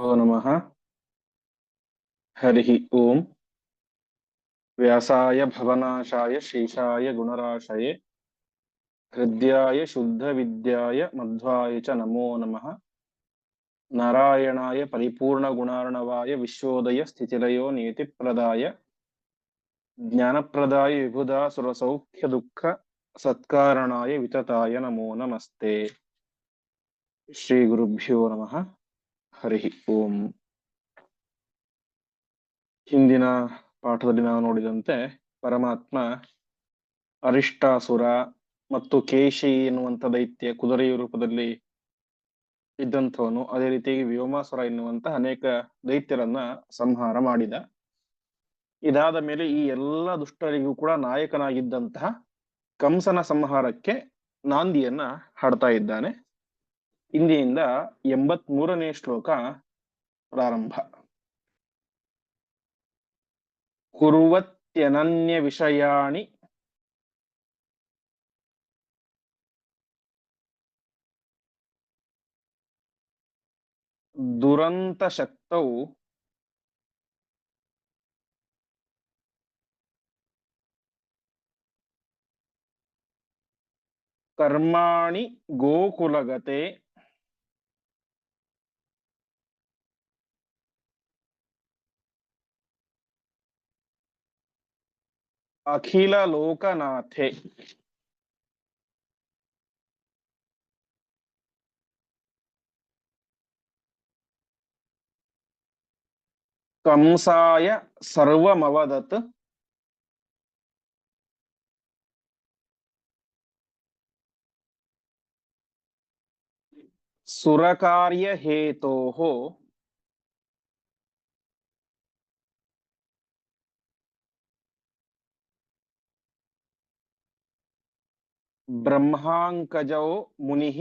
नमः हरि ॐ व्यासाय, भवनाशाय, शेषाय, गुणराशये शुद्ध विद्याय मध्वाय च नमो नमः। नारायणाय, परिपूर्णगुणार्णवाय, विश्वोदय, स्थितिलयो, नीतिप्रदाय, ज्ञानप्रदाय विबुधा सुरसौख्यदुःख, सत्कारणाय, वितताय, नमो नमस्ते। श्रीगुरुभ्यो नमः। ಹರಿ ಓಂ. ಹಿಂದಿನ ಪಾಠದಲ್ಲಿ ನಾವು ನೋಡಿದಂತೆ ಪರಮಾತ್ಮ ಅರಿಷ್ಟಾಸುರ ಮತ್ತು ಕೇಶಿ ಎನ್ನುವಂತ ದೈತ್ಯ ಕುದುರೆಯ ರೂಪದಲ್ಲಿ ಇದ್ದಂಥವನು. ಅದೇ ರೀತಿಯಾಗಿ ವ್ಯೋಮಾಸುರ ಎನ್ನುವಂತ ಅನೇಕ ದೈತ್ಯರನ್ನ ಸಂಹಾರ ಮಾಡಿದ. ಇದಾದ ಮೇಲೆ ಈ ಎಲ್ಲ ದುಷ್ಟರಿಗೂ ಕೂಡ ನಾಯಕನಾಗಿದ್ದಂತಹ ಕಂಸನ ಸಂಹಾರಕ್ಕೆ ನಾಂದಿಯನ್ನ ಹಾಡ್ತಾ ಇದ್ದಾನೆ. ಇಂದಿನಿಂದ ಎಂಬತ್ ಮೂರನೇ ಶ್ಲೋಕ ಪ್ರಾರಂಭ. ಕುರುವತ್ಯನನ್ಯ ವಿಷಯಾಣಿ ದುರಂತ ಶಕ್ತೌ ಕರ್ಮಾಣಿ ಗೋಕುಲಗತೆ ಅಖಿಲ ಲೋಕನಾಥೆ ಕಂಸಾಯ ಸರ್ವಮವದತ್ ಸುರಕಾರ್ಯ ಹೇತೋಃ ಬ್ರಹ್ಮಾಂಕಜೋ ಮುನಿಃ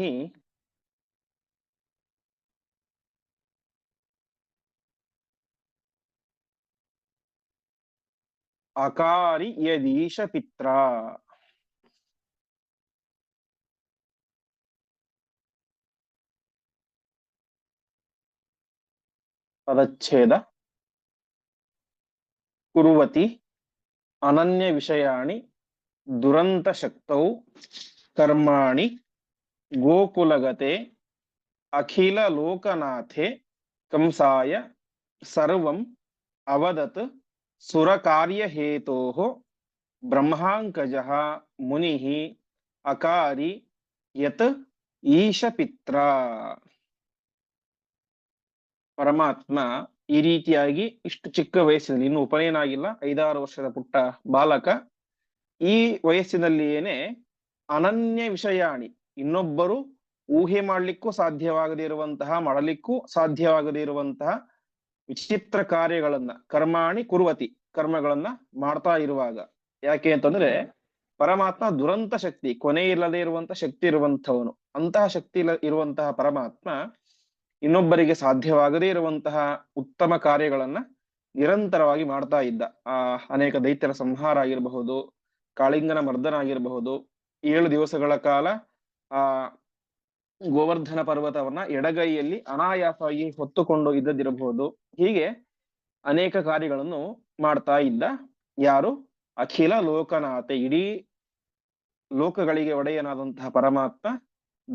ಅಕಾರಿ ಯದೀಶ ಪಿತ್ರ ಪದಚ್ಛೇದ ಕುರುವತಿ ಅನನ್ಯ ವಿಷಯಾಣಿ ದುರಂತ ಶಕ್ತೌ ಕರ್ಮಾಣಿ ಗೋಕುಲಗತೆ ಅಖಿಲ ಲೋಕನಾಥೆ ಕಂಸಾಯ ಸರ್ವಂ ಅವದತ್ ಸುರಕಾರ್ಯ ಬ್ರಹ್ಮಾಂಕಜ ಮುನಿಃ ಅಕಾರಿ ಯತ್ ಈಶಪಿತ್ರ. ಪರಮಾತ್ಮ ಈ ರೀತಿಯಾಗಿ ಇಷ್ಟು ಚಿಕ್ಕ ವಯಸ್ಸಿನಲ್ಲಿ ಇನ್ನು ಉಪನಯನ ಆಗಿಲ್ಲ, ಐದಾರು ವರ್ಷದ ಪುಟ್ಟ ಬಾಲಕ ಈ ವಯಸ್ಸಿನಲ್ಲಿಯೇನೆ ಅನನ್ಯ ವಿಷಯಾಣಿ. ಇನ್ನೊಬ್ಬರು ಊಹೆ ಮಾಡಲಿಕ್ಕೂ ಸಾಧ್ಯವಾಗದೇ ಇರುವಂತಹ, ಮಾಡಲಿಕ್ಕೂ ಸಾಧ್ಯವಾಗದೇ ಇರುವಂತಹ ವಿಚಿತ್ರ ಕಾರ್ಯಗಳನ್ನ, ಕರ್ಮಾಣಿ ಕುರುವತಿ ಕರ್ಮಗಳನ್ನ ಮಾಡ್ತಾ ಇರುವಾಗ. ಯಾಕೆ ಅಂತಂದ್ರೆ, ಪರಮಾತ್ಮ ದುರಂತ ಶಕ್ತಿ, ಕೊನೆ ಇಲ್ಲದೆ ಇರುವಂತಹ ಶಕ್ತಿ ಇರುವಂತವನು ಅಂತಹ ಶಕ್ತಿ ಇರುವಂತಹ ಪರಮಾತ್ಮ ಇನ್ನೊಬ್ಬರಿಗೆ ಸಾಧ್ಯವಾಗದೇ ಇರುವಂತಹ ಉತ್ತಮ ಕಾರ್ಯಗಳನ್ನ ನಿರಂತರವಾಗಿ ಮಾಡ್ತಾ ಇದ್ದ. ಆ ಅನೇಕ ದೈತ್ಯರ ಸಂಹಾರ ಆಗಿರಬಹುದು ಕಾಳಿಂಗನ ಮರ್ದನ ಆಗಿರಬಹುದು. ಏಳು ದಿವಸಗಳ ಕಾಲ, ಆ, ಗೋವರ್ಧನ ಪರ್ವತವನ್ನ ಎಡಗೈಯಲ್ಲಿ ಅನಾಯಾಸವಾಗಿ ಹೊತ್ತುಕೊಂಡು ಇದ್ದದಿರಬಹುದು ಹೀಗೆ ಅನೇಕ ಕಾರ್ಯಗಳನ್ನು ಮಾಡ್ತಾ ಇದ್ದ ಯಾರು? ಅಖಿಲ ಲೋಕನಾಥ. ಇಡೀ ಲೋಕಗಳಿಗೆ ಒಡೆಯನಾದಂತಹ ಪರಮಾತ್ಮ,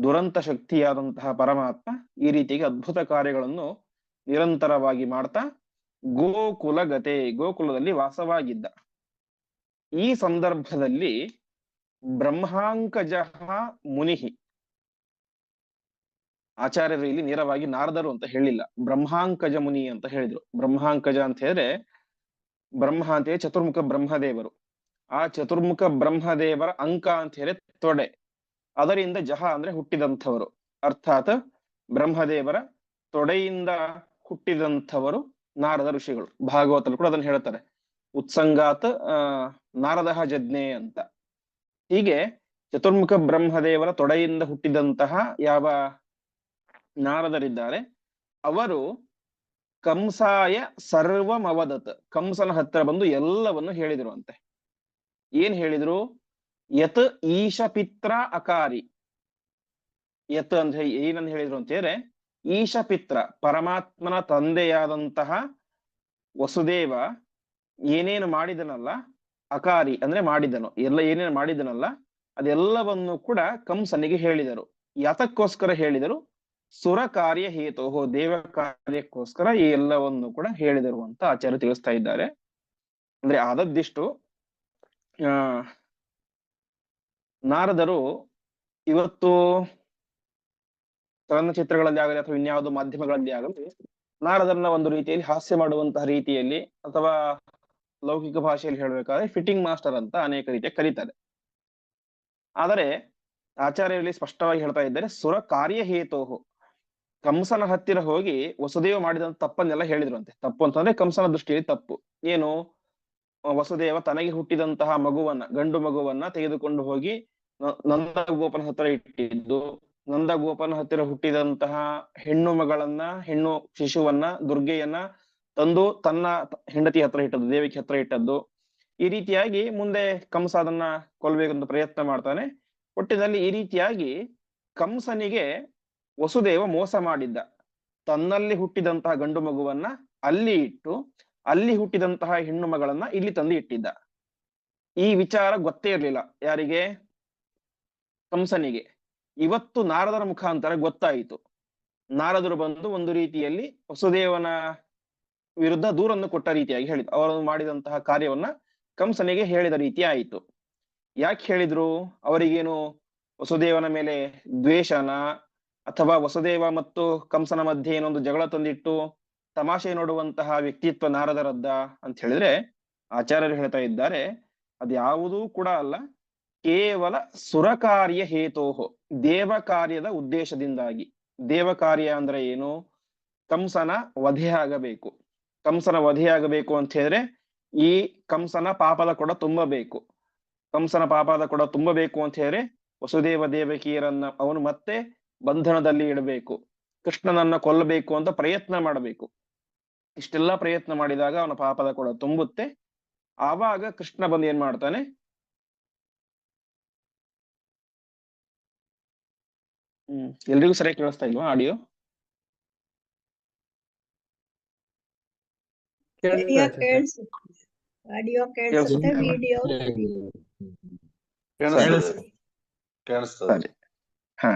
ದುರಂತ ಶಕ್ತಿಯಾದಂತಹ ಪರಮಾತ್ಮ ಈ ರೀತಿಯಾಗಿ ಅದ್ಭುತ ಕಾರ್ಯಗಳನ್ನು ನಿರಂತರವಾಗಿ ಮಾಡ್ತಾ ಗೋಕುಲಗತೆ, ಗೋಕುಲದಲ್ಲಿ ವಾಸವಾಗಿದ್ದ. ಈ ಸಂದರ್ಭದಲ್ಲಿ ಬ್ರಹ್ಮಾಂಕಜ ಮುನಿಹಿ. ಆಚಾರ್ಯರು ಇಲ್ಲಿ ನೇರವಾಗಿ ನಾರದರು ಅಂತ ಹೇಳಿಲ್ಲ, ಬ್ರಹ್ಮಾಂಕಜ ಮುನಿ ಅಂತ ಹೇಳಿದ್ರು. ಬ್ರಹ್ಮಾಂಕಜ ಅಂತ ಹೇಳಿದ್ರೆ ಬ್ರಹ್ಮ ಅಂತ ಚತುರ್ಮುಖ ಬ್ರಹ್ಮದೇವರು. ಆ ಚತುರ್ಮುಖ ಬ್ರಹ್ಮದೇವರ ಅಂಕ ಅಂತ ಹೇಳಿ ತೊಡೆ. ಅದರಿಂದ ಜಹ ಅಂದ್ರೆ ಹುಟ್ಟಿದಂಥವರು. ಅರ್ಥಾತ್ ಬ್ರಹ್ಮದೇವರ ತೊಡೆಯಿಂದ ಹುಟ್ಟಿದಂಥವರು ನಾರದ ಋಷಿಗಳು. ಭಾಗವತಲ್ಲಿ ಕೂಡ ಅದನ್ನ ಹೇಳ್ತಾರೆ. ಉತ್ಸಂಗಾತ್ ನಾರದಹ ಜಜ್ಞೆ ಅಂತ. ಹೀಗೆ ಚತುರ್ಮುಖ ಬ್ರಹ್ಮದೇವರ ತೊಡೆಯಿಂದ ಹುಟ್ಟಿದಂತಹ ಯಾವ ನಾರದರಿದ್ದಾರೆ, ಅವರು ಕಂಸಾಯ ಸರ್ವಮವದತ್, ಕಂಸನ ಹತ್ರ ಬಂದು ಎಲ್ಲವನ್ನು ಹೇಳಿದರು ಅಂತೆ ಏನ್ ಹೇಳಿದ್ರು? ಯತ್ ಈಶ ಪಿತ್ರ ಅಕಾರಿ. ಯತ್ ಅಂತ ಏನಂತ ಹೇಳಿದ್ರು ಅಂತ ಹೇಳಿದ್ರೆ ಈಶಪಿತ್ರ ಪರಮಾತ್ಮನ ತಂದೆಯಾದಂತಹ ವಸುದೇವ ಏನೇನು ಮಾಡಿದನಲ್ಲ, ಅಕಾರಿ ಅಂದ್ರೆ ಮಾಡಿದನು, ಎಲ್ಲ ಏನೇನು ಮಾಡಿದನಲ್ಲ, ಅದೆಲ್ಲವನ್ನು ಕೂಡ ಕಂಸನಿಗೆ ಹೇಳಿದರು. ಯಾತಕ್ಕೋಸ್ಕರ ಹೇಳಿದರು? ಸುರ ಕಾರ್ಯ ಹೇತೋಹೋ, ದೇವ ಕಾರ್ಯಕ್ಕೋಸ್ಕರ ಈ ಎಲ್ಲವನ್ನು ಕೂಡ ಹೇಳಿದರು ಅಂತ ಆಚಾರ್ಯ ತಿಳಿಸ್ತಾ ಇದ್ದಾರೆ. ಅಂದ್ರೆ ಆದದ್ದಿಷ್ಟು, ಆ, ನಾರದರು ಇವತ್ತು ಚಲನಚಿತ್ರಗಳಲ್ಲಿ ಆಗಲಿ ಅಥವಾ ಇನ್ಯಾವುದೋ ಮಾಧ್ಯಮಗಳಲ್ಲಿ ಆಗಲಿ ನಾರದರನ್ನ ಒಂದು ರೀತಿಯಲ್ಲಿ ಹಾಸ್ಯ ಮಾಡುವಂತಹ ರೀತಿಯಲ್ಲಿ ಅಥವಾ ಲೌಕಿಕ ಭಾಷೆಯಲ್ಲಿ ಹೇಳಬೇಕಾದ್ರೆ ಫಿಟ್ಟಿಂಗ್ ಮಾಸ್ಟರ್ ಅಂತ ಅನೇಕ ರೀತಿಯ ಕರೀತಾರೆ. ಆದರೆ ಆಚಾರ್ಯರಲ್ಲಿ ಸ್ಪಷ್ಟವಾಗಿ ಹೇಳ್ತಾ ಇದ್ದಾರೆ, ಸುರ ಕಾರ್ಯ ಹೇತೋಹು. ಕಂಸನ ಹತ್ತಿರ ಹೋಗಿ ವಸುದೇವ ಮಾಡಿದಂತ ತಪ್ಪನ್ನೆಲ್ಲ ಹೇಳಿದ್ರಂತೆ. ತಪ್ಪು ಅಂತಂದ್ರೆ ಕಂಸನ ದೃಷ್ಟಿಯಲ್ಲಿ ತಪ್ಪು. ಏನು? ವಸುದೇವ ತನಗೆ ಹುಟ್ಟಿದಂತಹ ಮಗುವನ್ನ, ಗಂಡು ಮಗುವನ್ನ ತೆಗೆದುಕೊಂಡು ಹೋಗಿ ನಂದ ಗೋಪನ ಹತ್ತಿರ ಇಟ್ಟಿದ್ದು. ನಂದ ಗೋಪನ ಹತ್ತಿರ ಹುಟ್ಟಿದಂತಹ ಹೆಣ್ಣು ಮಗಳನ್ನ, ಹೆಣ್ಣು ಶಿಶುವನ್ನ, ದುರ್ಗೆಯನ್ನ ತಂದು ತನ್ನ ಹೆಂಡತಿ ಹತ್ರ ಇಟ್ಟದ್ದು, ದೇವಿಕೆ ಹತ್ರ ಇಟ್ಟದ್ದು, ಈ ರೀತಿಯಾಗಿ ಮುಂದೆ ಕಂಸ ಅದನ್ನ ಕೊಲ್ಬೇಕಂತ ಪ್ರಯತ್ನ ಮಾಡ್ತಾನೆ. ಒಟ್ಟಿನಲ್ಲಿ ಈ ರೀತಿಯಾಗಿ ಕಂಸನಿಗೆ ವಸುದೇವ ಮೋಸ ಮಾಡಿದ್ದ. ತನ್ನಲ್ಲಿ ಹುಟ್ಟಿದಂತಹ ಗಂಡು ಮಗುವನ್ನ ಅಲ್ಲಿ ಇಟ್ಟು, ಅಲ್ಲಿ ಹುಟ್ಟಿದಂತಹ ಹೆಣ್ಣು ಮಗಳನ್ನ ಇಲ್ಲಿ ತಂದು ಇಟ್ಟಿದ್ದ. ಈ ವಿಚಾರ ಗೊತ್ತೇ ಇರಲಿಲ್ಲ ಯಾರಿಗೆ? ಕಂಸನಿಗೆ. ಇವತ್ತು ನಾರದರ ಮುಖಾಂತರ ಗೊತ್ತಾಯಿತು. ನಾರದರು ಬಂದು ಒಂದು ರೀತಿಯಲ್ಲಿ ವಸುದೇವನ ವಿರುದ್ಧ ದೂರನ್ನು ಕೊಟ್ಟ ರೀತಿಯಾಗಿ ಹೇಳಿದ್ರು. ಅವರನ್ನು ಮಾಡಿದಂತಹ ಕಾರ್ಯವನ್ನ ಕಂಸನಿಗೆ ಹೇಳಿದ ರೀತಿ ಆಯಿತು. ಯಾಕೆ ಹೇಳಿದ್ರು? ಅವರಿಗೇನು ವಸುದೇವನ ಮೇಲೆ ದ್ವೇಷನ? ಅಥವಾ ವಸುದೇವ ಮತ್ತು ಕಂಸನ ಮಧ್ಯೆ ಏನೊಂದು ಜಗಳ ತಂದಿಟ್ಟು ತಮಾಷೆ ನೋಡುವಂತಹ ವ್ಯಕ್ತಿತ್ವ ನಾರದರದ್ದ ಅಂತ ಹೇಳಿದ್ರೆ ಆಚಾರ್ಯರು ಹೇಳ್ತಾ ಇದ್ದಾರೆ ಅದ್ಯಾವುದೂ ಕೂಡ ಅಲ್ಲ, ಕೇವಲ ಸುರಕಾರ್ಯ ಹೇತೋಹೋ, ದೇವ ಕಾರ್ಯದ ಉದ್ದೇಶದಿಂದಾಗಿ. ದೇವ ಕಾರ್ಯ ಅಂದ್ರೆ ಏನು? ಕಂಸನ ವಧೆ ಆಗಬೇಕು. ಕಂಸನ ವಧೆಯಾಗಬೇಕು ಅಂತ ಹೇಳಿದ್ರೆ ಈ ಕಂಸನ ಪಾಪದ ಕೊಡ ತುಂಬಬೇಕು. ಕಂಸನ ಪಾಪದ ಕೊಡ ತುಂಬಬೇಕು ಅಂತ ಹೇಳಿದ್ರೆ ವಸುದೇವ ದೇವಕಿಯರನ್ನ ಅವನು ಮತ್ತೆ ಬಂಧನದಲ್ಲಿ ಇಡಬೇಕು. ಕೃಷ್ಣನನ್ನ ಕೊಲ್ಲಬೇಕು ಅಂತ ಪ್ರಯತ್ನ ಮಾಡಬೇಕು. ಇಷ್ಟೆಲ್ಲ ಪ್ರಯತ್ನ ಮಾಡಿದಾಗ ಅವನ ಪಾಪದ ಕೊಡ ತುಂಬುತ್ತೆ. ಆವಾಗ ಕೃಷ್ಣ ಬಂದು ಏನ್ ಮಾಡ್ತಾನೆ? ಹ್ಮ್, ಎಲ್ರಿಗೂ ಸರಿಯಾಗಿ ಕೇಳಿಸ್ತಾ ಇಲ್ವಾ ಆಡಿಯೋ? ಕೇಳಿಸುತ್ತೆ ಆಡಿಯೋ ಕೇಳಿಸುತ್ತೆ ವಿಡಿಯೋ ಸರಿ ಹಾ.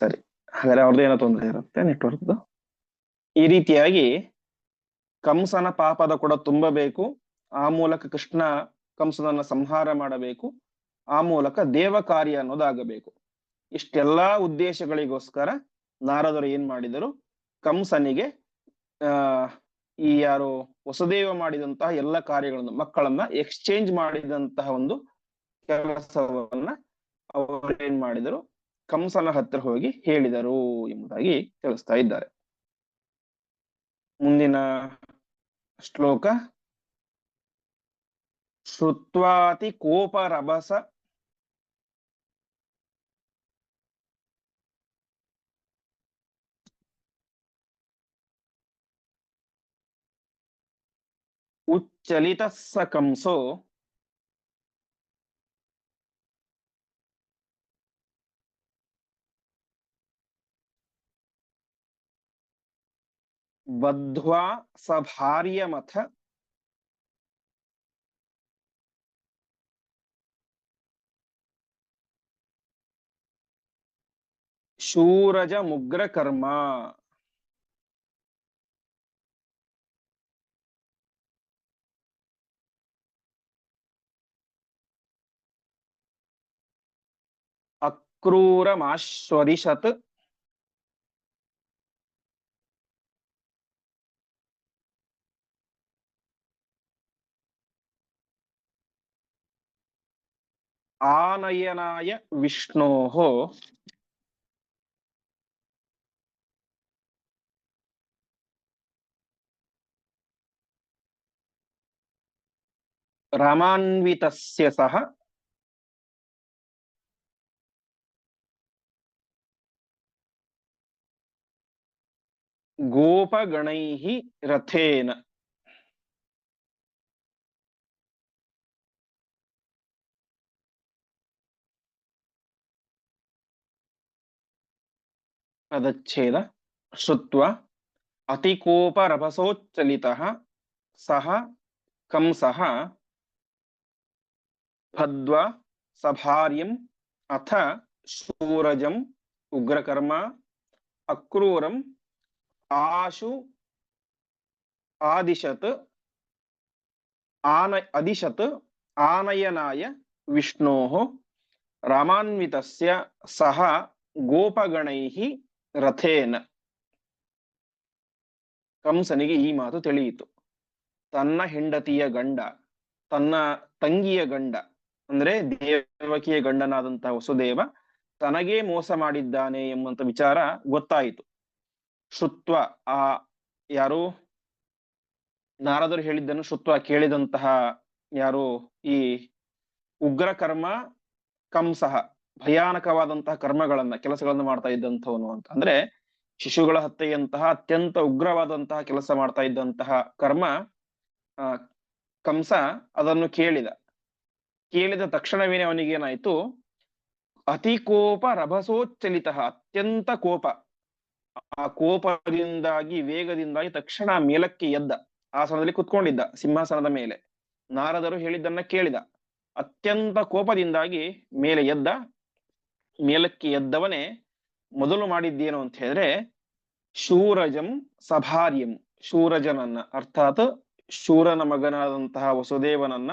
ಸರಿ. ಹಾಗಾದ್ರೆ ಅವ್ರದ್ದು ಏನೋ ತೊಂದರೆ ಇರುತ್ತೆ ನೆಟ್ವರ್ಕ್ದು? ಈ ರೀತಿಯಾಗಿ ಕಂಸನ ಪಾಪದ ಕೂಡ ತುಂಬಬೇಕು ಆ ಮೂಲಕ ಕೃಷ್ಣ ಕಂಸನನ್ನ ಸಂಹಾರ ಮಾಡಬೇಕು ಆ ಮೂಲಕ ದೇವ ಕಾರ್ಯ ಅನ್ನೋದಾಗಬೇಕು. ಇಷ್ಟೆಲ್ಲಾ ಉದ್ದೇಶಗಳಿಗೋಸ್ಕರ ನಾರದರು ಏನ್ ಮಾಡಿದರು? ಕಂಸನಿಗೆ ಈ ಯಾರು ವಸುದೇವ ಮಾಡಿದಂತಹ ಎಲ್ಲ ಕಾರ್ಯಗಳನ್ನು, ಮಕ್ಕಳನ್ನ ಎಕ್ಸ್ಚೇಂಜ್ ಮಾಡಿದಂತಹ ಒಂದು ಕೆಲಸವನ್ನ ಅವರೇನ್ ಮಾಡಿದರು? ಕಂಸನ ಹತ್ರ ಹೋಗಿ ಹೇಳಿದರು ಎಂಬುದಾಗಿ ತಿಳಿಸ್ತಾ ಇದ್ದಾರೆ. ಮುಂದಿನ ಶ್ಲೋಕ. ಶ್ರುತ್ವಾತಿ ಕೋಪ उच्चलित स कंसो बद्ध्वा स भार्यमथ शूरजमुग्रकर्मा। क्रूरमाश्वरिषत् आनयनाय विष्णोः रमान्वितस्य सह ವಿಷ್ಣೋಃ ರಮಾನ್ವಿತಸ್ಯ ಸಹ ಗೋಪಗಣೈಃ ರಥೇನ ಪದಚ್ಛೇದ ಶ್ರುತ್ವ ಅತಿಕೋಪರಭಸೋಚ್ಚಲಿತಃ ಸಹ ಕಂಸಃ ಭದ್ವ ಸಭಾರ್ಯಂ ಅಥ ಆಶು ಆದಿಶತ್ ಆನ ಅದಿಶತ್, ಆನಯನಾಯ ವಿಷ್ಣೋಃ ರಾಮಾನ್ವಿತಸ್ಯ ಸಹ ಗೋಪಗಣೈ ರಥೇನ. ಕಂಸನಿಗೆ ಈ ಮಾತು ತಿಳಿಯಿತು. ತನ್ನ ಹೆಂಡತಿಯ ಗಂಡ, ತನ್ನ ತಂಗಿಯ ಗಂಡ, ಅಂದ್ರೆ ದೇವಕಿಯ ಗಂಡನಾದಂತಹ ವಸುದೇವ ತನಗೇ ಮೋಸ ಮಾಡಿದ್ದಾನೆ ಎಂಬಂತ ವಿಚಾರ ಗೊತ್ತಾಯಿತು. ಶುತ್ವ ಆ ಯಾರು? ನಾರದರು ಹೇಳಿದ್ದನ್ನು ಶುತ್ವ ಕೇಳಿದಂತಹ ಯಾರು? ಈ ಉಗ್ರ ಕರ್ಮ ಕಂಸಹ, ಭಯಾನಕವಾದಂತಹ ಕರ್ಮಗಳನ್ನ, ಕೆಲಸಗಳನ್ನು ಮಾಡ್ತಾ ಇದ್ದಂಥವನು ಅಂತ. ಅಂದ್ರೆ ಶಿಶುಗಳ ಹತ್ಯೆಯಂತಹ ಅತ್ಯಂತ ಉಗ್ರವಾದಂತಹ ಕೆಲಸ ಮಾಡ್ತಾ ಇದ್ದಂತಹ ಕರ್ಮ ಕಂಸ ಅದನ್ನು ಕೇಳಿದ. ಕೇಳಿದ ತಕ್ಷಣವೇನೆ ಅವನಿಗೇನಾಯ್ತು? ಅತಿ ಕೋಪ ರಭಸೋಚ್ಚಲಿತ, ಅತ್ಯಂತ ಕೋಪ. ಆ ಕೋಪದಿಂದಾಗಿ, ವೇಗದಿಂದಾಗಿ ತಕ್ಷಣ ಮೇಲಕ್ಕೆ ಎದ್ದ. ಆಸನದಲ್ಲಿ ಕುತ್ಕೊಂಡಿದ್ದ, ಸಿಂಹಾಸನದ ಮೇಲೆ. ನಾರದರು ಹೇಳಿದ್ದನ್ನ ಕೇಳಿದ. ಅತ್ಯಂತ ಕೋಪದಿಂದಾಗಿ ಮೇಲೆ ಎದ್ದ, ಮೇಲಕ್ಕೆ ಎದ್ದವನೇ ಮೊದಲು ಮಾಡಿದ್ದೇನು ಅಂತ ಹೇಳಿದ್ರೆ, ಶೂರಜಂ ಸಭಾರ್ಯಂ. ಶೂರಜನನ್ನ, ಅರ್ಥಾತ್ ಶೂರನ ಮಗನಾದಂತಹ ವಸುದೇವನನ್ನ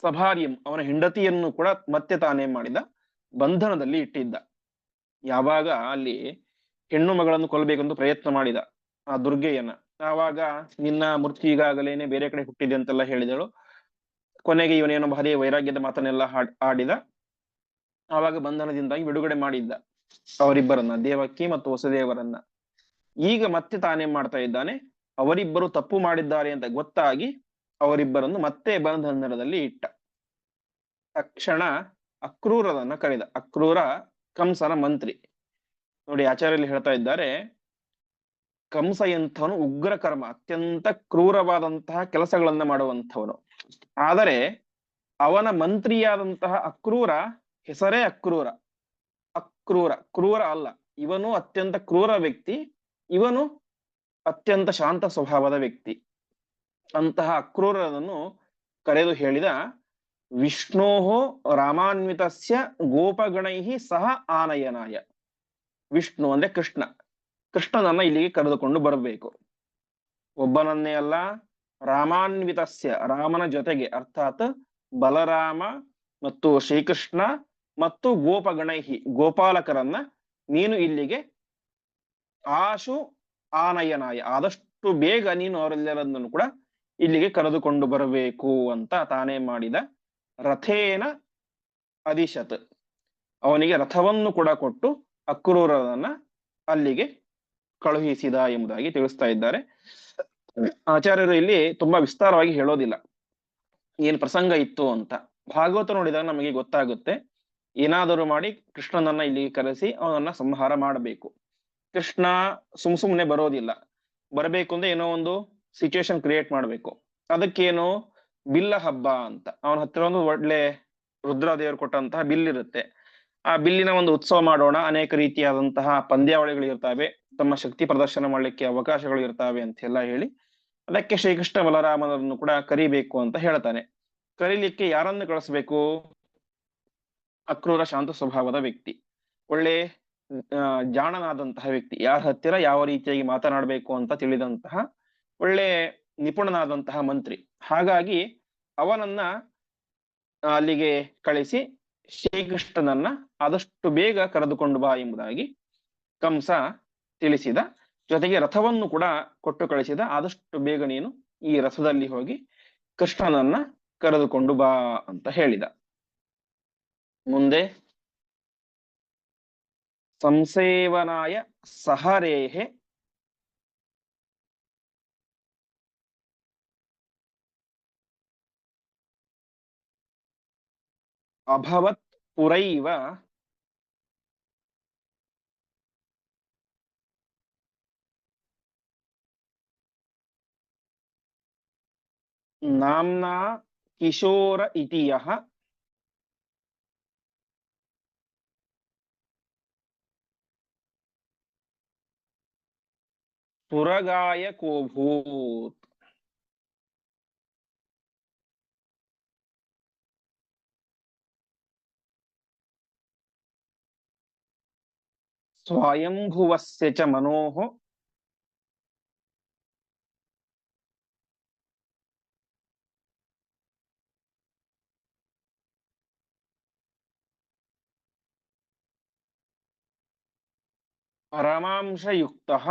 ಸಭಾರ್ಯಂ, ಅವನ ಹೆಂಡತಿಯನ್ನು ಕೂಡ ಮತ್ತೆ ತಾನೇ ಮಾಡಿದ? ಬಂಧನದಲ್ಲಿ ಇಟ್ಟಿದ್ದ. ಯಾವಾಗ ಅಲ್ಲಿ ಹೆಣ್ಣು ಮಗಳನ್ನು ಕೊಲ್ಲಬೇಕೆಂದು ಪ್ರಯತ್ನ ಮಾಡಿದ ಆ ದುರ್ಗೆಯನ್ನ. ಆವಾಗ ನಿನ್ನ ಮೃತ್ಯು ಈಗಾಗಲೇನೆ ಬೇರೆ ಕಡೆ ಹುಟ್ಟಿದೆ ಅಂತೆಲ್ಲ ಹೇಳಿದಳು. ಕೊನೆಗೆ ಇವನೇನೋ ಭಾರಿ ವೈರಾಗ್ಯದ ಮಾತನ್ನೆಲ್ಲ ಆಡಿದ. ಆವಾಗ ಬಂಧನದಿಂದಾಗಿ ಬಿಡುಗಡೆ ಮಾಡಿದ್ದ ಅವರಿಬ್ಬರನ್ನ ದೇವಕ್ಕಿ ಮತ್ತು ಹೊಸದೇವರನ್ನ ಈಗ ಮತ್ತೆ ತಾನೇನ್ ಮಾಡ್ತಾ ಇದ್ದಾನೆ. ಅವರಿಬ್ಬರು ತಪ್ಪು ಮಾಡಿದ್ದಾರೆ ಅಂತ ಗೊತ್ತಾಗಿ ಅವರಿಬ್ಬರನ್ನು ಮತ್ತೆ ಬಂಧನದಲ್ಲಿ ಇಟ್ಟ. ತಕ್ಷಣ ಅಕ್ರೂರದನ್ನ ಕರೆದ. ಅಕ್ರೂರ ಕಂಸನ ಮಂತ್ರಿ. ನೋಡಿ ಆಚಾರ್ಯಲ್ಲಿ ಹೇಳ್ತಾ ಇದ್ದಾರೆ ಕಂಸ ಎಂಥವನು ಉಗ್ರ ಕರ್ಮ ಅತ್ಯಂತ ಕ್ರೂರವಾದಂತಹ ಕೆಲಸಗಳನ್ನ ಮಾಡುವಂಥವನು. ಆದರೆ ಅವನ ಮಂತ್ರಿಯಾದಂತಹ ಅಕ್ರೂರ ಹೆಸರೇ ಅಕ್ರೂರ. ಅಕ್ರೂರ, ಕ್ರೂರ ಅಲ್ಲ, ಇವನು ಅತ್ಯಂತ ಕ್ರೂರ ವ್ಯಕ್ತಿ, ಇವನು ಅತ್ಯಂತ ಶಾಂತ ಸ್ವಭಾವದ ವ್ಯಕ್ತಿ. ಅಂತಹ ಅಕ್ರೂರನನ್ನು ಕರೆದು ಹೇಳಿದ ವಿಷ್ಣೋಹೋ ರಾಮಾನ್ವಿತಸ್ಯ ಗೋಪಗಣೈ ಸಹ ಆನಯನಾಯ. ವಿಷ್ಣು ಅಂದ್ರೆ ಕೃಷ್ಣ. ಕೃಷ್ಣನನ್ನ ಇಲ್ಲಿಗೆ ಕರೆದುಕೊಂಡು ಬರಬೇಕು. ಒಬ್ಬನನ್ನೇ ಅಲ್ಲ, ರಾಮಾನ್ವಿತಸ್ಯ, ರಾಮನ ಜೊತೆಗೆ ಅರ್ಥಾತ್ ಬಲರಾಮ ಮತ್ತು ಶ್ರೀಕೃಷ್ಣ ಮತ್ತು ಗೋಪಗಣೈಹಿ ಗೋಪಾಲಕರನ್ನ ನೀನು ಇಲ್ಲಿಗೆ ಆಶು ಆನಯನಾಯ. ಆದಷ್ಟು ಬೇಗ ನೀನು ಅವರೆಲ್ಲರನ್ನು ಕೂಡ ಇಲ್ಲಿಗೆ ಕರೆದುಕೊಂಡು ಬರಬೇಕು ಅಂತ ತಾನೇ ಮಾಡಿದ ರಥೇನ ಅದಿಶತ್ ಅವನಿಗೆ ರಥವನ್ನು ಕೂಡ ಕೊಟ್ಟು ಅಕ್ರೂರರನ್ನ ಅಲ್ಲಿಗೆ ಕಳುಹಿಸಿದ ಎಂಬುದಾಗಿ ತಿಳಿಸ್ತಾ ಇದ್ದಾರೆ. ಆಚಾರ್ಯರು ಇಲ್ಲಿ ತುಂಬಾ ವಿಸ್ತಾರವಾಗಿ ಹೇಳೋದಿಲ್ಲ. ಏನ್ ಪ್ರಸಂಗ ಇತ್ತು ಅಂತ. ಭಾಗವತ ನೋಡಿದಾಗ ನಮಗೆ ಗೊತ್ತಾಗುತ್ತೆ, ಏನಾದರೂ ಮಾಡಿ ಕೃಷ್ಣನನ್ನ ಇಲ್ಲಿಗೆ ಕರೆಸಿ ಅವನನ್ನ ಸಂಹಾರ ಮಾಡಬೇಕು. ಕೃಷ್ಣ ಸುಮ್ ಸುಮ್ನೆ ಬರೋದಿಲ್ಲ. ಬರಬೇಕು ಅಂದ್ರೆ ಏನೋ ಒಂದು ಸಿಚುವೇಶನ್ ಕ್ರಿಯೇಟ್ ಮಾಡ್ಬೇಕು. ಅದಕ್ಕೇನು ಬಿಲ್ಲ ಹಬ್ಬ ಅಂತ. ಅವನ ಹತ್ರ ಒಂದು ಒಳ್ಳೆ ರುದ್ರದೇವರು ಕೊಟ್ಟಂತಹ ಬಿಲ್ ಇರುತ್ತೆ. ಆ ಬಿಲ್ಲಿನ ಒಂದು ಉತ್ಸವ ಮಾಡೋಣ. ಅನೇಕ ರೀತಿಯಾದಂತಹ ಪಂದ್ಯಾವಳಿಗಳು ಇರ್ತಾವೆ ತಮ್ಮ ಶಕ್ತಿ ಪ್ರದರ್ಶನ ಮಾಡಲಿಕ್ಕೆ ಅವಕಾಶಗಳು ಇರ್ತಾವೆ ಅಂತ ಎಲ್ಲ ಹೇಳಿ ಅದಕ್ಕೆ ಶ್ರೀಕೃಷ್ಣ ಬಲರಾಮನನ್ನು ಕೂಡ ಕರಿಬೇಕು ಅಂತ ಹೇಳ್ತಾನೆ. ಕರೀಲಿಕ್ಕೆ ಯಾರನ್ನು ಕಳಿಸ್ಬೇಕು? ಅಕ್ರೂರ ಶಾಂತ ಸ್ವಭಾವದ ವ್ಯಕ್ತಿ. ಒಳ್ಳೆ ಜಾಣನಾದಂತಹ ವ್ಯಕ್ತಿ. ಯಾರ ಹತ್ತಿರ ಯಾವ ರೀತಿಯಾಗಿ ಮಾತನಾಡಬೇಕು ಅಂತ ತಿಳಿದಂತಹ ಒಳ್ಳೆ ನಿಪುಣನಾದಂತಹ ಮಂತ್ರಿ. ಹಾಗಾಗಿ ಅವನನ್ನ ಅಲ್ಲಿಗೆ ಕಳಿಸಿ ಶ್ರೀಕೃಷ್ಣನನ್ನ ಆದಷ್ಟು ಬೇಗ ಕರೆದುಕೊಂಡು ಬಾ ಎಂಬುದಾಗಿ ಕಂಸ ತಿಳಿಸಿದ. ಜೊತೆಗೆ ರಥವನ್ನು ಕೂಡ ಕೊಟ್ಟು ಕಳಿಸಿದ. ಆದಷ್ಟು ಬೇಗ ನೀನು ಈ ರಥದಲ್ಲಿ ಹೋಗಿ ಕೃಷ್ಣನನ್ನ ಕರೆದುಕೊಂಡು ಬಾ ಅಂತ ಹೇಳಿದ. ಮುಂದೆ, ಸಂಸೇವನಾಯ ಸಹರೇಹೆ अभवत् पुरैव। नामना किशोर इति यः। पुरगाय कोऽभूत् स्वायम्भुवस्य च मनोः। परमांशयुक्तः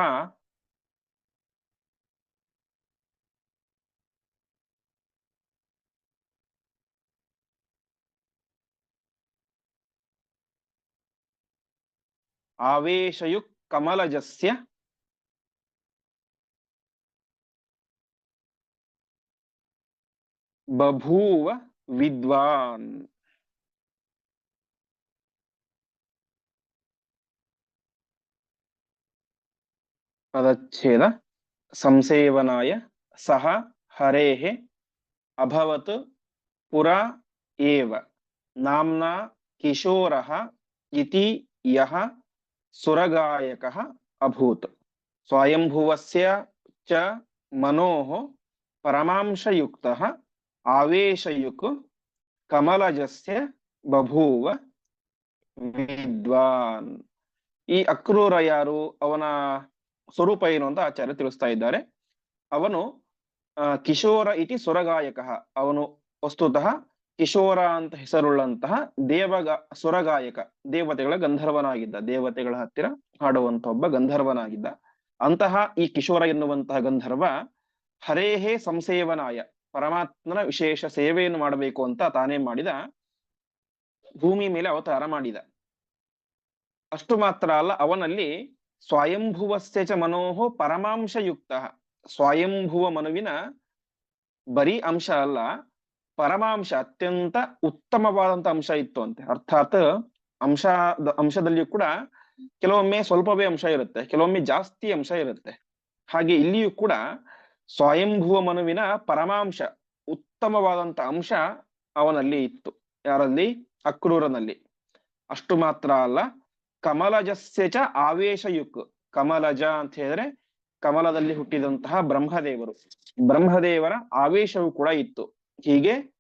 आवेशयुक् कमलजस्य बभूव विद्वान्। पदच्छेद संसेवनाय सः हरेः अभवत् पुरा एव। नाम्ना किशोरः इति यः ಸುರಗಾಯಕಃ ಅಭೂತ್. ಸ್ವಯಂಭುವಸ್ಯ ಚ ಮನೋಹ ಪರಮಾಂಶಯುಕ್ತಃ ಆವೇಶಯುಕ್ ಕಮಲಜಸ್ಯ ಬಭೂವ ವಿದ್ವಾನ್. ಈ ಅಕ್ರೂರ ಯಾರು? ಅವನ ಸ್ವರೂಪ ಏನು ಅಂತ ಆಚಾರ್ಯ ತಿಳಿಸ್ತಾ ಇದ್ದಾರೆ. ಅವನು ಕಿಶೋರ ಇತಿ ಸ್ವರಗಾಯಕ ಅವನು ವಸ್ತುತಃ ಕಿಶೋರ ಅಂತ ಹೆಸರುಳ್ಳಂತಹ ದೇವಗ ಸುರಗಾಯಕ ದೇವತೆಗಳ ಗಂಧರ್ವನಾಗಿದ್ದ, ದೇವತೆಗಳ ಹತ್ತಿರ ಹಾಡುವಂತ ಒಬ್ಬ ಗಂಧರ್ವನಾಗಿದ್ದ. ಅಂತಹ ಈ ಕಿಶೋರ ಎನ್ನುವಂತಹ ಗಂಧರ್ವ ಹರೇಹೇ ಸಂಸೇವನಾಯ, ಪರಮಾತ್ಮನ ವಿಶೇಷ ಸೇವೆಯನ್ನು ಮಾಡಬೇಕು ಅಂತ ತಾನೇ ಮಾಡಿದ, ಭೂಮಿ ಮೇಲೆ ಅವತಾರ ಮಾಡಿದ. ಅಷ್ಟು ಮಾತ್ರ ಅಲ್ಲ, ಅವನಲ್ಲಿ ಸ್ವಯಂಭುವಸ್ಯ ಚ ಮನೋಹೋ ಪರಮಾಂಶಯುಕ್ತ. ಸ್ವಯಂಭುವ ಮನುವಿನ ಬರೀ ಅಂಶ ಅಲ್ಲ ಪರಮಾಂಶ ಅತ್ಯಂತ ಉತ್ತಮವಾದಂತ ಅಂಶ ಇತ್ತು ಅಂತೆ. ಅರ್ಥಾತ್ ಅಂಶ, ಅಂಶದಲ್ಲಿಯೂ ಕೂಡ ಕೆಲವೊಮ್ಮೆ ಸ್ವಲ್ಪವೇ ಅಂಶ ಇರುತ್ತೆ, ಕೆಲವೊಮ್ಮೆ ಜಾಸ್ತಿ ಅಂಶ ಇರುತ್ತೆ. ಹಾಗೆ ಇಲ್ಲಿಯೂ ಕೂಡ ಸ್ವಯಂಭುವ ಮನುವಿನ ಪರಮಾಂಶ, ಉತ್ತಮವಾದಂತ ಅಂಶ ಅವನಲ್ಲಿ ಇತ್ತು. ಯಾರಲ್ಲಿ? ಅಕ್ರೂರನಲ್ಲಿ. ಅಷ್ಟು ಮಾತ್ರ ಅಲ್ಲ, ಕಮಲಜಸ್ಯ ಚ ಆವೇಶಯುಕ್. ಕಮಲಜ ಅಂತ ಹೇಳಿದ್ರೆ ಕಮಲದಲ್ಲಿ ಹುಟ್ಟಿದಂತಹ ಬ್ರಹ್ಮದೇವರು. ಬ್ರಹ್ಮದೇವರ ಆವೇಶವು ಕೂಡ ಇತ್ತು. ಹೀಗೆ,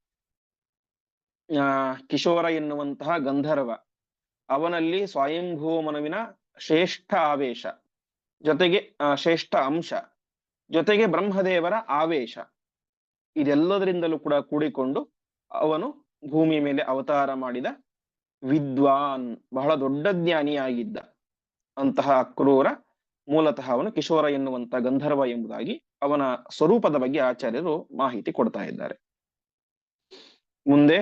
ಆ, ಕಿಶೋರ ಎನ್ನುವಂತಹ ಗಂಧರ್ವ. ಅವನಲ್ಲಿ ಸ್ವಯಂಭೂ ಮನುವಿನ ಶ್ರೇಷ್ಠ ಆವೇಶ, ಜೊತೆಗೆ ಶ್ರೇಷ್ಠ ಅಂಶ, ಜೊತೆಗೆ ಬ್ರಹ್ಮದೇವರ ಆವೇಶ. ಇದೆಲ್ಲದರಿಂದಲೂ ಕೂಡ ಕೂಡಿಕೊಂಡು ಅವನು ಭೂಮಿ ಮೇಲೆ ಅವತಾರ ಮಾಡಿದ ವಿದ್ವಾನ್, ಬಹಳ ದೊಡ್ಡ ಜ್ಞಾನಿಯಾಗಿದ್ದ ಅಂತಹ ಅಕ್ರೂರ ಮೂಲತಃ ಅವನು ಕಿಶೋರ ಎನ್ನುವಂತಹ ಗಂಧರ್ವ ಎಂಬುದಾಗಿ ಅವನ ಸ್ವರೂಪದ ಬಗ್ಗೆ ಆಚಾರ್ಯರು ಮಾಹಿತಿ ಕೊಡ್ತಾ ಇದ್ದಾರೆ. ಮುಂದೆ?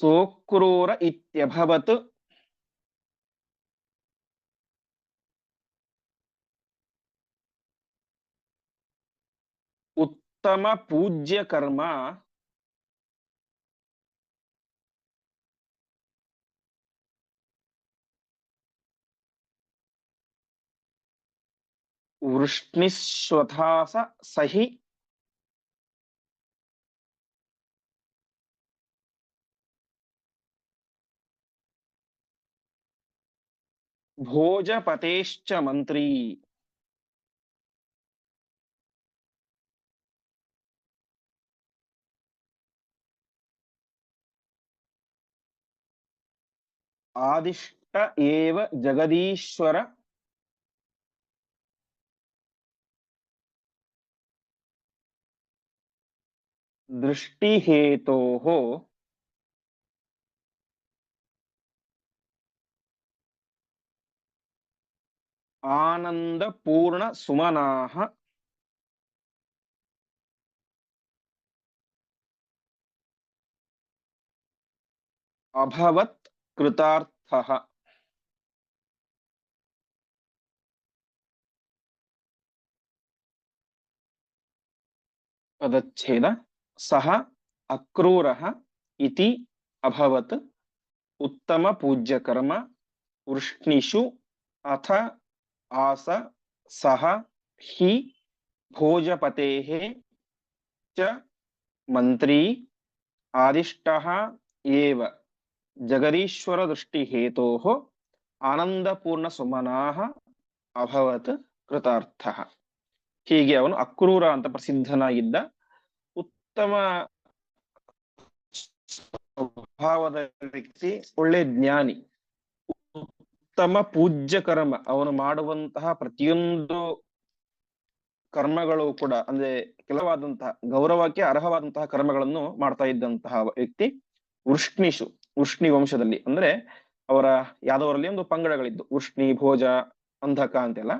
ಸೋಕ್ರೂರ ಇತ್ಯಭವತ್. ಉತ್ತಮ ಪೂಜ್ಯ ಕರ್ಮ. ವೃಷ್ಣಿಶ್ವಥಾಸ ಸಹಿ. ಭೋಜಪತೇಶ್ಚ ಮಂತ್ರಿ ಆದಿಷ್ಟ ಏವ ಜಗದೀಶ್ವರ ದೃಷ್ಟಿಹೇತೋಃ ಆನಂದಪೂರ್ಣ ಸುಮನಾಃ ಅಭವತ್ ಕೃತಾರ್ಥಃ ಪದಚ್ಛೇದ ಸಹ ಅಕ್ರೂರಃ ಇತಿ ಅಭವತ್ ಉತ್ತಮ ಪೂಜ್ಯ ಕರ್ಮ ವೃಷ್ಣಿಷು ಅಥ ಆಸ ಸಹ ಹಿ ಭೋಜಪತೇಃ ಚ ಮಂತ್ರಿ ಆದಿಷ್ಟಃ ಏವ ಜಗದೀಶ್ವರ ದೃಷ್ಟಿ ಹೇತೋಃ ಆನಂದಪೂರ್ಣ ಸುಮನಾಃ ಅಭವತ್ ಕೃತಾರ್ಥ ಹೀಗೆ ಅವನು ಅಕ್ರೂರ ಅಂತ ಪ್ರಸಿದ್ಧನಾಗಿದ್ದ ಉತ್ತಮ ಸ್ವಭಾವದ ವ್ಯಕ್ತಿ, ಒಳ್ಳೆ ಜ್ಞಾನಿ. ಉತ್ತಮ ಪೂಜ್ಯ ಕರ್ಮ. ಅವನು ಮಾಡುವಂತಹ ಪ್ರತಿಯೊಂದು ಕರ್ಮಗಳು ಕೂಡ, ಅಂದ್ರೆ ಕೆಲವಾದಂತಹ ಗೌರವಕ್ಕೆ ಅರ್ಹವಾದಂತಹ ಕರ್ಮಗಳನ್ನು ಮಾಡ್ತಾ ಇದ್ದಂತಹ ವ್ಯಕ್ತಿ ವೃಷ್ಣಿಷು ವೃಷ್ಣಿ ವಂಶದಲ್ಲಿ. ಅಂದ್ರೆ ಅವರ ಯಾದವರಲ್ಲಿ ಒಂದು ಪಂಗಡಗಳಿದ್ದು, ವೃಷ್ಣಿ, ಭೋಜ, ಅಂಧಕ ಅಂತೆಲ್ಲ.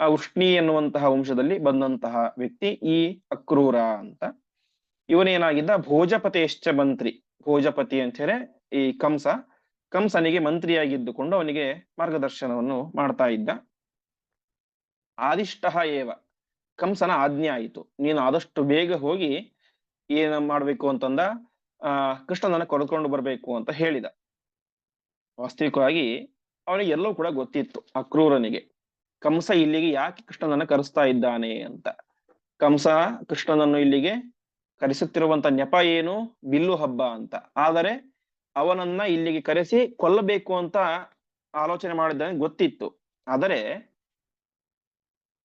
ಆ ವೃಷ್ಣಿ ಎನ್ನುವಂತಹ ವಂಶದಲ್ಲಿ ಬಂದಂತಹ ವ್ಯಕ್ತಿ ಈ ಅಕ್ರೂರ ಅಂತ. ಇವನೇನಾಗಿದ್ದ? ಭೋಜಪತೇಶ್ಚ ಮಂತ್ರಿ. ಭೋಜಪತಿ ಅಂತ ಹೇಳಿ ಈ ಕಂಸ ಕಂಸನಿಗೆ ಮಂತ್ರಿಯಾಗಿದ್ದುಕೊಂಡು ಅವನಿಗೆ ಮಾರ್ಗದರ್ಶನವನ್ನು ಮಾಡ್ತಾ ಇದ್ದ. ಆದಿಷ್ಟ ಏವ, ಕಂಸನ ಆಜ್ಞೆ ಆಯಿತು. ನೀನು ಆದಷ್ಟು ಬೇಗ ಹೋಗಿ ಏನ ಮಾಡ್ಬೇಕು ಅಂತಂದ, ಆ, ಕೃಷ್ಣನನ್ನ ಕರೆದುಕೊಂಡು ಬರ್ಬೇಕು ಅಂತ ಹೇಳಿದ. ವಾಸ್ತವಿಕವಾಗಿ ಅವನಿಗೆ ಎಲ್ಲವೂ ಕೂಡ ಗೊತ್ತಿತ್ತು ಅಕ್ರೂರನಿಗೆ ಕಂಸ ಇಲ್ಲಿಗೆ ಯಾಕೆ ಕೃಷ್ಣನನ್ನು ಕರೆಸ್ತಾ ಇದ್ದಾನೆ ಅಂತ. ಕಂಸ ಕೃಷ್ಣನನ್ನು ಇಲ್ಲಿಗೆ ಕರೆಸುತ್ತಿರುವಂತ ನೆಪ ಏನು? ಬಿಲ್ಲು ಹಬ್ಬ ಅಂತ. ಆದರೆ ಅವನನ್ನ ಇಲ್ಲಿಗೆ ಕರೆಸಿ ಕೊಲ್ಲಬೇಕು ಅಂತ ಆಲೋಚನೆ ಮಾಡಿದ್ದಾನೆ ಗೊತ್ತಿತ್ತು. ಆದರೆ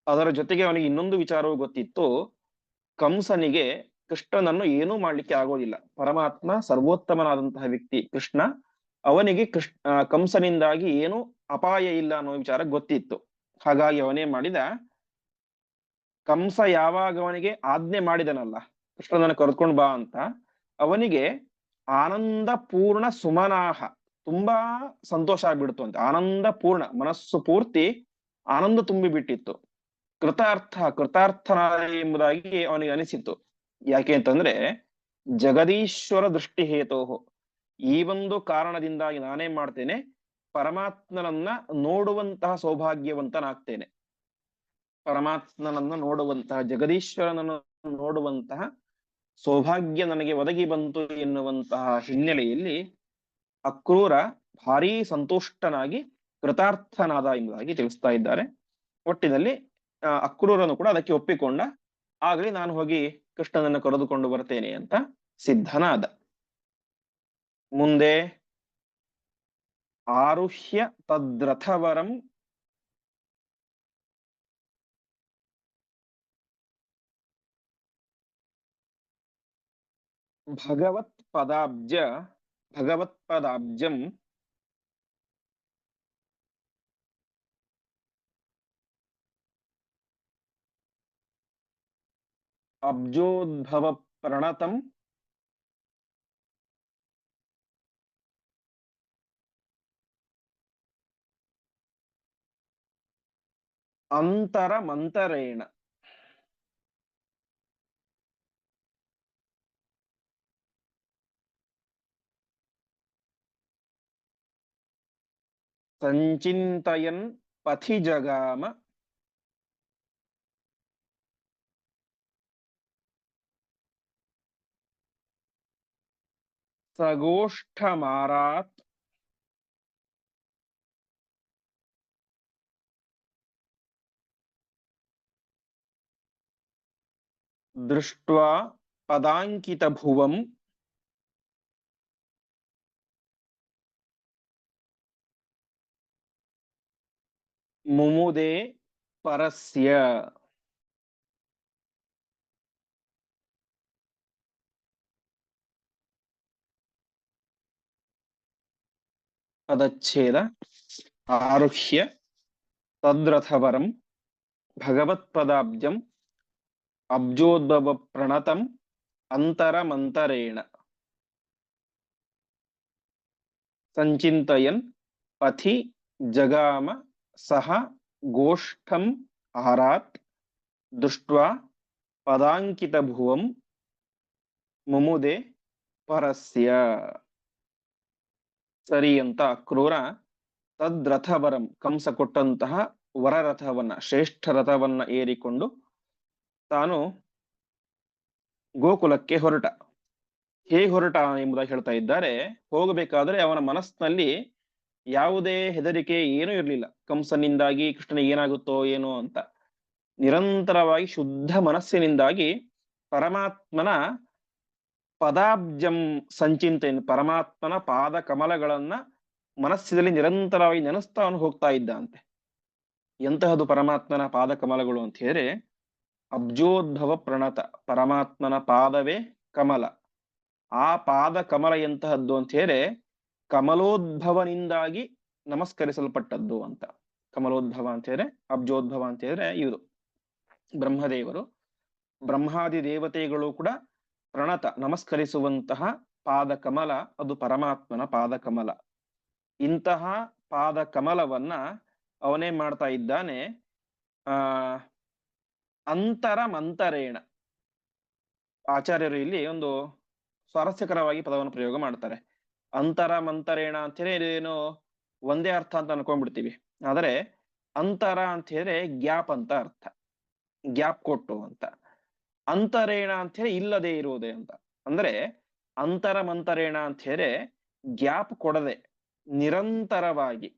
ಅದರ ಜೊತೆಗೆ ಅವನಿಗೆ ಇನ್ನೊಂದು ವಿಚಾರವೂ ಗೊತ್ತಿತ್ತು. ಕಂಸನಿಗೆ ಕೃಷ್ಣನನ್ನು ಏನೂ ಮಾಡ್ಲಿಕ್ಕೆ ಆಗೋದಿಲ್ಲ. ಪರಮಾತ್ಮ ಸರ್ವೋತ್ತಮನಾದಂತಹ ವ್ಯಕ್ತಿ ಕೃಷ್ಣ. ಅವನಿಗೆ ಕಂಸನಿಂದಾಗಿ ಏನು ಅಪಾಯ ಇಲ್ಲ ಅನ್ನೋ ವಿಚಾರ ಗೊತ್ತಿತ್ತು. ಹಾಗಾಗಿ ಅವನೇ ಮಾಡಿದ? ಕಂಸ ಯಾವಾಗ ಅವನಿಗೆ ಆಜ್ಞೆ ಮಾಡಿದನಲ್ಲ, ಕೃಷ್ಣನನ್ನು ಕರ್ಕೊಂಡು ಬಾ ಅಂತ, ಅವನಿಗೆ ಆನಂದ ಪೂರ್ಣ ಸುಮನಾಹ. ತುಂಬಾ ಸಂತೋಷ ಆಗ್ಬಿಡ್ತು ಅಂತ ಆನಂದ ಪೂರ್ಣ ಮನಸ್ಸು ಪೂರ್ತಿ ಆನಂದ ತುಂಬಿ ಬಿಟ್ಟಿತ್ತು ಕೃತಾರ್ಥ, ಕೃತಾರ್ಥನಾದ ಎಂಬುದಾಗಿ ಅವನಿಗೆ ಅನಿಸಿತು ಯಾಕೆ ಅಂತಂದ್ರೆ, ಜಗದೀಶ್ವರ ದೃಷ್ಟಿ ಹೇತೋಹು. ಈ ಒಂದು ಕಾರಣದಿಂದಾಗಿ ನಾನೇ ಮಾಡ್ತೇನೆ, ಪರಮಾತ್ಮನನ್ನ ನೋಡುವಂತಹ ಸೌಭಾಗ್ಯವಂತನಾಗ್ತೇನೆ. ಪರಮಾತ್ಮನನ್ನ ನೋಡುವಂತಹ, ಜಗದೀಶ್ವರನನ್ನು ನೋಡುವಂತಹ ಸೌಭಾಗ್ಯ ನನಗೆ ಒದಗಿ ಬಂತು ಎನ್ನುವಂತಹ ಹಿನ್ನೆಲೆಯಲ್ಲಿ ಅಕ್ರೂರ ಭಾರೀ ಸಂತುಷ್ಟನಾಗಿ ಕೃತಾರ್ಥನಾದ ಎಂಬುದಾಗಿ ತಿಳಿಸ್ತಾ ಇದ್ದಾರೆ. ಒಟ್ಟಿನಲ್ಲಿ ಅಕ್ರೂರನು ಕೂಡ ಅದಕ್ಕೆ ಒಪ್ಪಿಕೊಂಡ, ಆಗಲಿ ನಾನು ಹೋಗಿ ಕೃಷ್ಣನನ್ನು ಕರೆದುಕೊಂಡು ಬರ್ತೇನೆ ಅಂತ ಸಿದ್ಧನಾದ. ಮುಂದೆ, ಆರುಹ್ಯ ತದ್ರಥವರಂ ಭಗವತ್ ಪದಾಬ್ಜ ಭಗವತ್ ಪದಾಬ್ಜಂ ಅಬ್ಜೋದ್ಭವ ಪ್ರಣತಂ ಅಂತರಮಂತರೇಣ ಸಂಚಿಂತಯನ್ ಪಥಿ ಜಗಾಮ ಸಗೋಷ್ಠಮಾರಾತ್ ದೃಷ್ಟ್ವಾ ಪದಾಂಕಿತಭುವಂ ಮುಮುದೆ ಪರಸ್ಯ ಪದಚ್ಛೇದ ಆರುಹ್ಯ ತದ್ರಥವರಂ ಭಗವತ್ಪದಾಬ್ಜಂ ಅಬ್ಜೋದ್ಭವ ಪ್ರಣತಂ ಅಂತರಮಂತರೇಣ ಸಂಚಿಂತಯನ್ ಪಥಿ ಜಗಾಮ ಸಹ ಗೋಷ್ಠಂ ಆರಾತ್ ಪದಾಂಕಿತ ಭುವಂ ಮುಮುದೆ ಪರಸ್ಯ. ಸರಿ ಅಂತ ಕ್ರೂರ ತದ್ರಥವರಂ ಕಂಸ ಕೊಟ್ಟಂತಹ ವರರಥವನ್ನ ಶ್ರೇಷ್ಠ ರಥವನ್ನ ಏರಿಕೊಂಡು ತಾನು ಗೋಕುಲಕ್ಕೆ ಹೊರಟ. ಹೇಗೆ ಹೊರಟ ಎಂಬುದಾಗಿ ಹೇಳ್ತಾ ಇದ್ದಾರೆ. ಹೋಗಬೇಕಾದ್ರೆ ಅವನ ಮನಸ್ಸಿನಲ್ಲಿ ಯಾವುದೇ ಹೆದರಿಕೆ ಏನೂ ಇರಲಿಲ್ಲ. ಕಂಸನಿಂದಾಗಿ ಕೃಷ್ಣನ ಏನಾಗುತ್ತೋ ಏನೋ ಅಂತ. ನಿರಂತರವಾಗಿ ಶುದ್ಧ ಮನಸ್ಸಿನಿಂದಾಗಿ ಪರಮಾತ್ಮನ ಪದಾಬ್ಜಂ ಸಂಚಿಂತೆಯನ್ನು ಪರಮಾತ್ಮನ ಪಾದ ಕಮಲಗಳನ್ನ ಮನಸ್ಸಿನಲ್ಲಿ ನಿರಂತರವಾಗಿ ನೆನೆಸ್ತಾ ಅವನು ಹೋಗ್ತಾ ಇದ್ದ ಅಂತೆ ಎಂತಹದು ಪರಮಾತ್ಮನ ಪಾದ ಕಮಲಗಳು ಅಂತ ಹೇಳಿದ್ರೆ, ಅಬ್ಜೋದ್ಭವ ಪ್ರಣತ, ಪರಮಾತ್ಮನ ಪಾದವೇ ಕಮಲ. ಆ ಪಾದ ಕಮಲ ಎಂತಹದ್ದು ಅಂತ ಹೇಳಿದ್ರೆ ಕಮಲೋದ್ಭವನಿಂದಾಗಿ ನಮಸ್ಕರಿಸಲ್ಪಟ್ಟದ್ದು ಅಂತ. ಕಮಲೋದ್ಭವ ಅಂತ ಹೇಳಿದ್ರೆ, ಅಬ್ಜೋದ್ಭವ ಅಂತ ಹೇಳಿದ್ರೆ ಇವರು, ಬ್ರಹ್ಮದೇವರು. ಬ್ರಹ್ಮಾದಿ ದೇವತೆಗಳು ಕೂಡ ಪ್ರಣತ, ನಮಸ್ಕರಿಸುವಂತಹ ಪಾದ ಕಮಲ ಅದು ಪರಮಾತ್ಮನ ಪಾದಕಮಲ. ಇಂತಹ ಪಾದ ಕಮಲವನ್ನ ಅವನೇ ಮಾಡ್ತಾ ಇದ್ದಾನೆ, ಆ ಅಂತರ ಮಂತರೇಣ ಆಚಾರ್ಯರು ಇಲ್ಲಿ ಒಂದು ಸ್ವಾರಸ್ಯಕರವಾಗಿ ಪದವನ್ನು ಪ್ರಯೋಗ ಮಾಡ್ತಾರೆ. ಅಂತರ ಮಂತರೇಣ ಅಂತ ಹೇಳಿ ಏನು ಒಂದೇ ಅರ್ಥ ಅಂತ ಅನ್ಕೊಂಡ್ಬಿಡ್ತೀವಿ. ಆದರೆ ಅಂತರ ಅಂತ ಹೇಳಿದ್ರೆ ಗ್ಯಾಪ್ ಅಂತ ಅರ್ಥ. ಗ್ಯಾಪ್ ಕೊಟ್ಟು ಅಂತ. ಅಂತರೇಣ ಅಂತ ಹೇಳಿ ಇಲ್ಲದೆ ಇರುವುದೇ ಅಂತ. ಅಂದ್ರೆ ಅಂತರ ಮಂತರೇಣ ಅಂತ ಹೇಳಿದ್ರೆ ಗ್ಯಾಪ್ ಕೊಡದೆ ನಿರಂತರವಾಗಿ.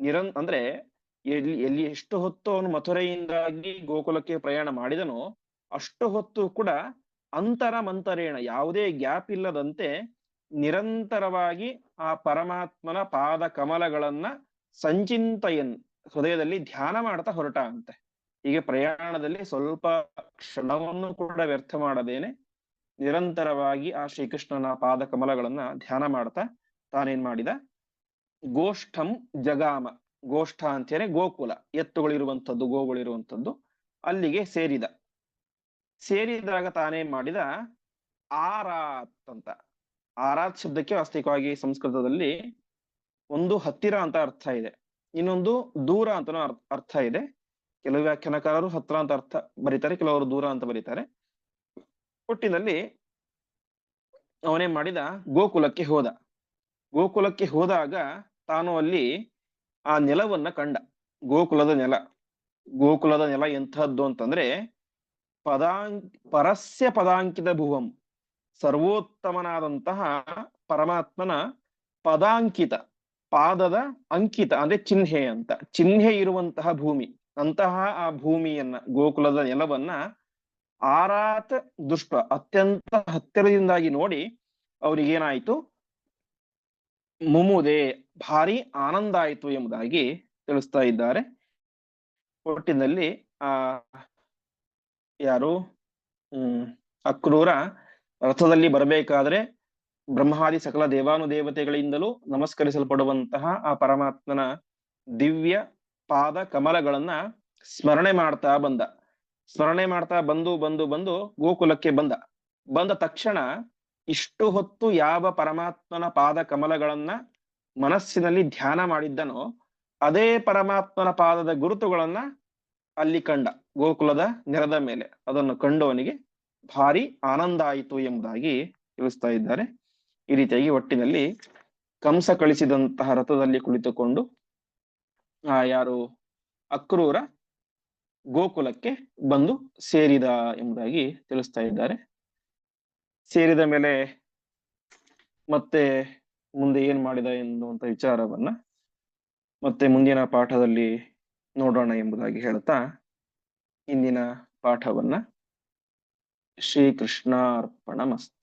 ನಿರಂ ಅಂದ್ರೆ ಎಲ್ಲಿ ಎಲ್ಲಿ ಎಷ್ಟು ಹೊತ್ತು ಅವನು ಮಥುರೆಯಿಂದಾಗಿ ಗೋಕುಲಕ್ಕೆ ಪ್ರಯಾಣ ಮಾಡಿದನೋ ಅಷ್ಟು ಹೊತ್ತು ಕೂಡ ಅಂತರ ಮಂತರೇಣ ಯಾವುದೇ ಗ್ಯಾಪ್ ಇಲ್ಲದಂತೆ ನಿರಂತರವಾಗಿ ಆ ಪರಮಾತ್ಮನ ಪಾದ ಕಮಲಗಳನ್ನ ಸಂಚಿಂತಯನ್ ಹೃದಯದಲ್ಲಿ ಧ್ಯಾನ ಮಾಡ್ತಾ ಹೊರಟ ಅಂತೆ ಹೀಗೆ ಪ್ರಯಾಣದಲ್ಲಿ ಸ್ವಲ್ಪ ಕ್ಷಣವನ್ನು ಕೂಡ ವ್ಯರ್ಥ ಮಾಡದೇನೆ ನಿರಂತರವಾಗಿ ಆ ಶ್ರೀಕೃಷ್ಣನ ಪಾದ ಕಮಲಗಳನ್ನ ಧ್ಯಾನ ಮಾಡ್ತಾ ತಾನೇನ್ ಮಾಡಿದ? ಗೋಷ್ಠಂ ಜಗಾಮ. ಗೋಷ್ಠ ಅಂತೇನೆ ಗೋಕುಲ. ಎತ್ತುಗಳಿರುವಂಥದ್ದು, ಗೋಗಳಿರುವಂಥದ್ದು ಅಲ್ಲಿಗೆ ಸೇರಿದ. ಸೇರಿದಾಗ ತಾನೇನ್ ಮಾಡಿದ? ಆರಾತ್ ಅಂತ. ಆರಾತ್ ಶಬ್ದಕ್ಕೆ ವಾಸ್ತವಿಕವಾಗಿ ಸಂಸ್ಕೃತದಲ್ಲಿ ಒಂದು ಹತ್ತಿರ ಅಂತ ಅರ್ಥ ಇದೆ. ಇನ್ನೊಂದು ದೂರ ಅಂತ ಅರ್ಥ ಇದೆ. ಕೆಲವು ವ್ಯಾಖ್ಯಾನಕಾರರು ಹತ್ರ ಅಂತ ಅರ್ಥ ಬರೀತಾರೆ, ಕೆಲವರು ದೂರ ಅಂತ ಬರೀತಾರೆ. ಒಟ್ಟಿನಲ್ಲಿ ಅವನೇ ಮಾಡಿದ ಗೋಕುಲಕ್ಕೆ ಹೋದ. ಗೋಕುಲಕ್ಕೆ ಹೋದಾಗ ತಾನು ಅಲ್ಲಿ ಆ ನೆಲವನ್ನ ಕಂಡ. ಗೋಕುಲದ ನೆಲ. ಗೋಕುಲದ ನೆಲ ಎಂಥದ್ದು ಅಂತಂದ್ರೆ ಪದಾಂ, ಪರಸ್ಯ ಪದಾಂಕಿತ ಭುವಂ. ಸರ್ವೋತ್ತಮನಾದಂತಹ ಪರಮಾತ್ಮನ ಪದಾಂಕಿತ, ಪಾದದ ಅಂಕಿತ, ಅಂದ್ರೆ ಚಿಹ್ನೆ ಅಂತ. ಚಿಹ್ನೆ ಇರುವಂತಹ ಭೂಮಿ. ಅಂತಹ ಆ ಭೂಮಿಯನ್ನ, ಗೋಕುಲದ ನೆಲವನ್ನ ಆರಾತ ದುಷ್ಟ, ಅತ್ಯಂತ ಹತ್ತಿರದಿಂದಾಗಿ ನೋಡಿ ಅವರಿಗೇನಾಯ್ತು? ಮುಮುದೆ, ಭಾರಿ ಆನಂದ ಆಯಿತು ಎಂಬುದಾಗಿ ತಿಳಿಸ್ತಾ ಇದ್ದಾರೆ. ಒಟ್ಟಿನಲ್ಲಿ ಆ ಯಾರು? ಹ್ಮ್, ಅಕ್ರೂರ ರಥದಲ್ಲಿ ಬರಬೇಕಾದ್ರೆ ಬ್ರಹ್ಮಾದಿ ಸಕಲ ದೇವಾನುದೇವತೆಗಳಿಂದಲೂ ನಮಸ್ಕರಿಸಲ್ಪಡುವಂತಹ ಆ ಪರಮಾತ್ಮನ ದಿವ್ಯ ಪಾದ ಕಮಲಗಳನ್ನ ಸ್ಮರಣೆ ಮಾಡ್ತಾ ಬಂದ. ಸ್ಮರಣೆ ಮಾಡ್ತಾ ಬಂದು ಬಂದು ಬಂದು ಗೋಕುಲಕ್ಕೆ ಬಂದ. ಬಂದ ತಕ್ಷಣ ಇಷ್ಟು ಹೊತ್ತು ಯಾವ ಪರಮಾತ್ಮನ ಪಾದ ಕಮಲಗಳನ್ನ ಮನಸ್ಸಿನಲ್ಲಿ ಧ್ಯಾನ ಮಾಡಿದ್ದನೋ ಅದೇ ಪರಮಾತ್ಮನ ಪಾದದ ಗುರುತುಗಳನ್ನ ಅಲ್ಲಿ ಕಂಡ ಗೋಕುಲದ ನೆರದ ಮೇಲೆ. ಅದನ್ನು ಕಂಡವನಿಗೆ ಭಾರಿ ಆನಂದ ಆಯಿತು ಎಂಬುದಾಗಿ ತಿಳಿಸ್ತಾ ಇದ್ದಾರೆ. ಈ ರೀತಿಯಾಗಿ ಒಟ್ಟಿನಲ್ಲಿ ಕಂಸ ಕಳಿಸಿದಂತಹ ರಥದಲ್ಲಿ ಕುಳಿತುಕೊಂಡು, ಆ, ಯಾರು? ಅಕ್ರೂರ ಗೋಕುಲಕ್ಕೆ ಬಂದು ಸೇರಿದ ಎಂಬುದಾಗಿ ತಿಳಿಸ್ತಾ ಇದ್ದಾರೆ. ಸೇರಿದ ಮೇಲೆ ಮತ್ತೆ ಮುಂದೆ ಏನ್ ಮಾಡಿದ ಎನ್ನುವಂತ ವಿಚಾರವನ್ನ ಮತ್ತೆ ಮುಂದಿನ ಪಾಠದಲ್ಲಿ ನೋಡೋಣ ಎಂಬುದಾಗಿ ಹೇಳ್ತಾ, ಇಂದಿನ ಪಾಠವನ್ನ श्रीकृष्णार्पणमस्तु।